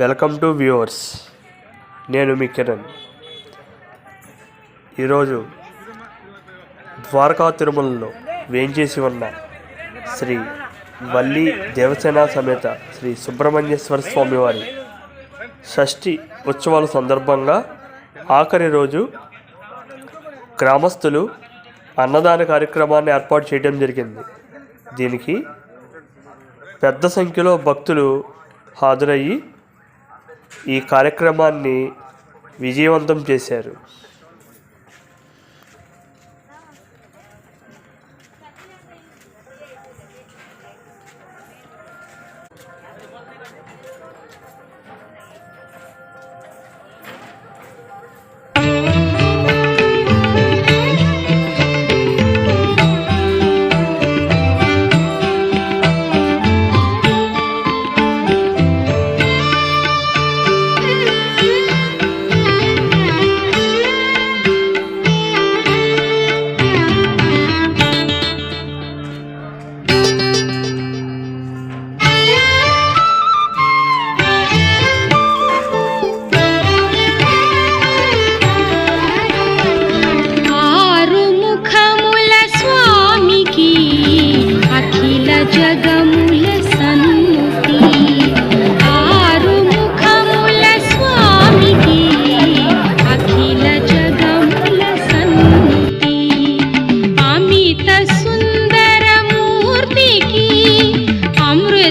Welcome to viewers. నేను మీ కిరణ్. ఈరోజు ద్వారకా తిరుమలలో వేంచేసి ఉన్న శ్రీ వల్లి దేవసేన సమేత శ్రీ సుబ్రహ్మణ్యేశ్వర స్వామివారి షష్ఠి ఉత్సవాల సందర్భంగా ఆఖరి రోజు గ్రామస్తులు అన్నదాన కార్యక్రమాన్ని ఏర్పాటు చేయడం జరిగింది. దీనికి పెద్ద సంఖ్యలో భక్తులు హాజరయ్యి ఈ కార్యక్రమాన్ని విజయవంతం చేశారు.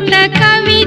ಕವಿಯ